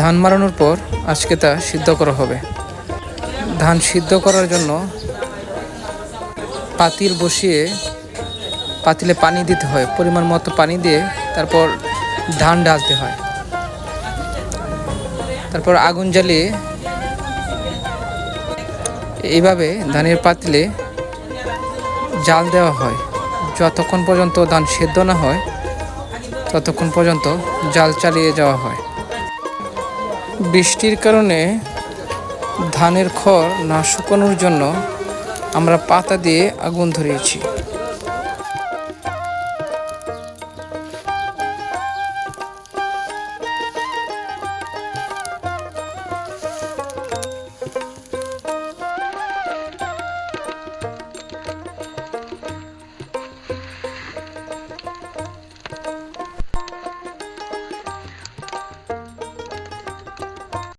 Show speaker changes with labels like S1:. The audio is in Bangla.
S1: ধান মারানোর পর আজকে তা সিদ্ধ করা হবে। ধান সিদ্ধ করার জন্য পাতিল বসিয়ে পাতিলে পানি দিতে হয়, পরিমাণ মতো পানি দিয়ে তারপর ধান ঢালতে হয়। তারপর আগুন জ্বালিয়ে এইভাবে ধানের পাতিলে জাল দেওয়া হয়। যতক্ষণ পর্যন্ত ধান সেদ্ধ না হয়, ততক্ষণ পর্যন্ত জাল চালিয়ে যাওয়া হয়। বৃষ্টির কারণে ধানের খড় না শুকানোর জন্য আমরা পাতা দিয়ে আগুন ধরিয়েছি।